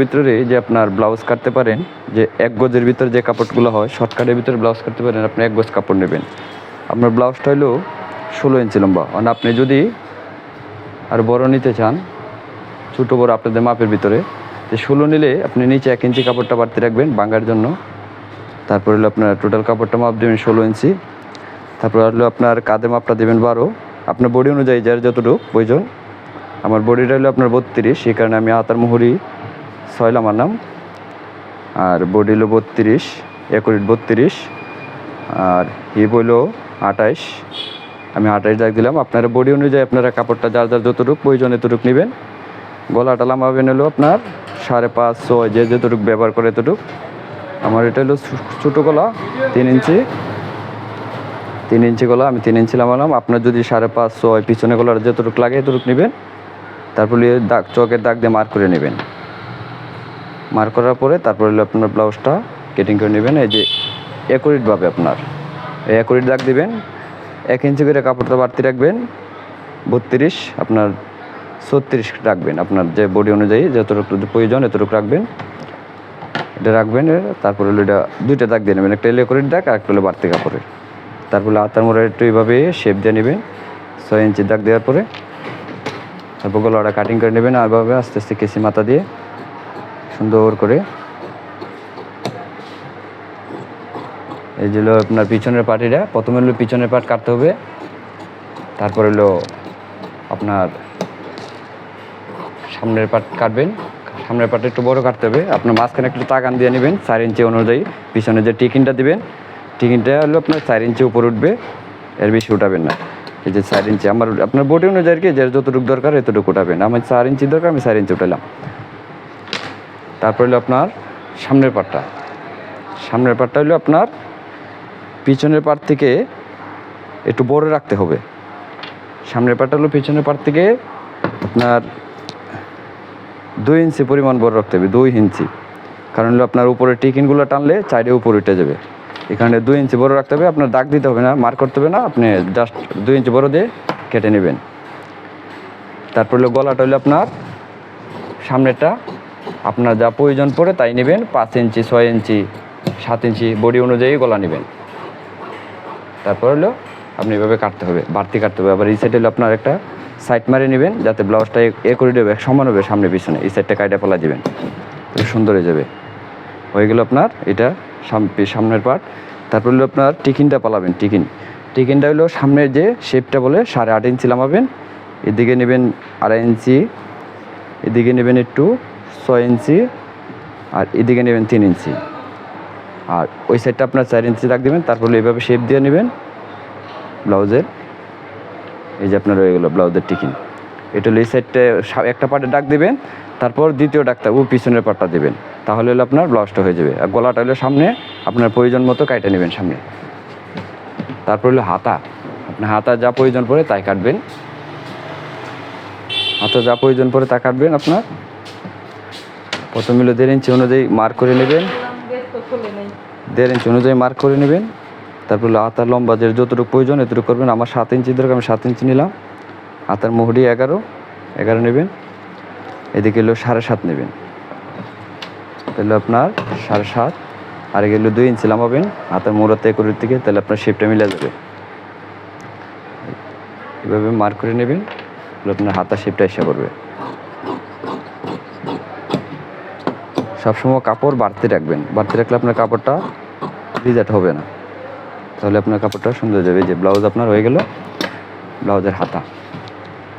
ভিতরে যে আপনার ব্লাউজ কাটতে পারেন, যে এক গজের ভিতরে যে কাপড়গুলো হয় শর্টকাটের ভিতরে ব্লাউজ কাটতে পারেন, আপনি এক গজ কাপড় নেবেন। আপনার ব্লাউজটা হলো ষোলো ইঞ্চি লম্বা। মানে আপনি যদি আর বড় নিতে চান, ছোটো বড় আপনাদের মাপের ভিতরে, তো ষোলো নিলে আপনি নিচে এক ইঞ্চি কাপড়টা বাড়তে রাখবেন বাঙ্গার জন্য। তারপর হলো আপনার টোটাল কাপড়টা মাপ দেবেন ষোলো ইঞ্চি তারপর হলো আপনার কাঁধে মাপটা দেবেন বারো। আপনার বডি অনুযায়ী যার যতটুকু প্রয়োজন, আমার বডিটা হলো আপনার বত্রিশ সেই কারণে আমি আতার মুহুরি ছয়লাম নাম। আর বডি হলো বত্রিশ একুরিট বত্রিশ, আর হিপ হইল আঠাইশ। আমি আঠাইশ দাগ দিলাম। আপনারা বডি অনুযায়ী আপনারা কাপড়টা যার যার যতটুকু প্রয়োজন এতটুকু নেবেন। গলাটা লামাবেন হলো আপনার সাড়ে পাঁচ, ছয়, যে যতটুকু ব্যবহার করে এতটুকু। আমার এটা হলো ছোটো গলা, তিন ইঞ্চি। তিন ইঞ্চি গলা, আমি তিন ইঞ্চি লামালাম। আপনার যদি সাড়ে পাঁচ, ছয় পিছনে গলার যতটুকু লাগে এতটুকু নেবেন। তারপরে দাগ, চকের দাগ দিয়ে মার্ক করে নেবেন। মার্ক করার পরে তারপরে হলো আপনার ব্লাউজটা কেটিং করে নেবেন। এই যে একুরিটভাবে আপনার। এই একুরিট দাগ দিবেন, এক ইঞ্চি করে কাপড়টা বাড়তি রাখবেন, বত্রিশ, আপনার ছত্রিশ রাখবেন। আপনার যে বডি অনুযায়ী যতটুকু প্রয়োজন এতটুকু রাখবেন। এটা রাখবেন, তারপরে হলো এটা দুইটা দাগ দিয়ে নেবেন। একটা একুরিট দাগ আর একটা হলো বাড়তি কাপড়ের। তারপরে আতার মোড়া একটু এইভাবে শেপ দিয়ে নেবেন, ছয় ইঞ্চি দাগ দেওয়ার পরে। তারপর গলাটা কাটিং করে নেবেন আর আস্তে আস্তে কেসি মাথা দিয়ে। সুন্দর করে। এই যে আপনার পিছনের পাটিটা। প্রথমে হলো পিছনের পাট কাটতে হবে। তারপর হলো আপনার সামনের পাট কাটবেন। সামনের পাটটা একটু বড় কাটতে হবে। আপনার মাঝখানে একটু তাকান দিয়ে নেবেন চার ইঞ্চি অনুযায়ী। পিছনে যে টিকিনটা দিবেন, টিকিনটা হলো আপনার চার ইঞ্চি উপর উঠবে। এর বেশি উঠাবেন না। এই যে চার ইঞ্চি, আমার আপনার বডি অনুযায়ী আর কি, যে যতটুকু দরকার এতটুকু উঠাবেন। আমার চার ইঞ্চি দরকার, আমি চার ইঞ্চি উঠালাম। তারপর হলো আপনার সামনের পাটটা। সামনের পাটটা হলো আপনার পিছনের পাট থেকে একটু বড় রাখতে হবে। সামনের পাটটা হলো পিছনের পাট থেকে আপনার দুই ইঞ্চি পরিমাণ বড় রাখতে হবে, দুই ইঞ্চি। কারণ হলো আপনার উপরে টিকিনগুলো টানলে চাইডে উপর উঠে যাবে। এখানে দুই ইঞ্চি বড় রাখতে হবে, আপনার দাগ দিতে হবে না মার্ক করতে হবে না, আপনি জাস্ট দুই ইঞ্চি বড় দিয়ে কেটে নেবেন। তারপর হলো গলাটা হলো আপনার সামনেরটা আপনার যা প্রয়োজন পড়ে তাই নেবেন, পাঁচ ইঞ্চি, ছয় ইঞ্চি, সাত ইঞ্চি বডি অনুযায়ী গলা নেবেন। তারপর হলো আপনি এভাবে কাটতে হবে, বাড়তি কাটতে হবে। আবার এই সাইডে হলো আপনার একটা সাইড মারে নেবেন, যাতে ব্লাউজটা এ- করে দেবে সমান হবে সামনে পিছনে। এই সাইডটা কাইটা ফেলা দিবেন সুন্দর হয়ে যাবে। হয়ে গেল আপনার এটা সামনের পার্ট তারপর হলো আপনার টিকিনটা পালাবেন, টিকিন। টিকিনটা হলো সামনের যে শেপটা বলে, সাড়ে আট ইঞ্চি লামাবেন। এদিকে নেবেন আড়াই ইঞ্চি, এদিকে নেবেন একটু ছয় ইঞ্চি আর এদিকে নেবেন তিন ইঞ্চি। আর ওই সাইডটা আপনার চার ইঞ্চি রাখ দেবেন, তারপর এইভাবে শেপ দিয়ে নেবেন ব্লাউজের। এই যে আপনার হয়ে গেলো ব্লাউজের টিকিন। এটা হলো এই সাইডটা একটা পার্টে ডাক দেবেন, তারপর দ্বিতীয় ডাকটা ও পিছনের পার্টটা দেবেন। তাহলে হলো আপনার ব্লাউজটা হয়ে যাবে। আর গলাটা হলো সামনে, আপনার প্রয়োজন মতো কাইটে নেবেন সামনে। তারপর হলো হাতা। আপনার হাতা যা প্রয়োজন পড়ে তাই কাটবেন। হাতা যা প্রয়োজন পড়ে তা কাটবেন আপনার। প্রথমে হলো দেড় ইঞ্চি অনুযায়ী মার্ক করে নেবেন। দেড় ইঞ্চি অনুযায়ী মার্ক করে নেবেন। তারপর হলো হাতার লম্বা যে যতটুকু প্রয়োজন এতটুকু করবেন। আমার সাত ইঞ্চি দরকার আমি সাত ইঞ্চি নিলাম। হাতার মোহরি এগারো এগারো নেবেন। এদিকে হলো সাড়ে সাত নেবেন। তাহলে আপনার সাড়ে সাত। আর এগুলো দুই ইঞ্চি লামাবেন। হাতের মোড়াতে একুরের থেকে, তাহলে আপনার শেপটা মিলে যাবে। এভাবে মার্ক করে নেবেন। আপনার হাতার শেপটা এসে পড়বে। সবসময় কাপড় বাড়তে রাখবেন। বাড়তে রাখলে আপনার কাপড়টা রিজার্ট হবে না। তাহলে আপনার কাপড়টা সুন্দর যাবে। যে ব্লাউজ আপনার হয়ে গেল, ব্লাউজের হাতা।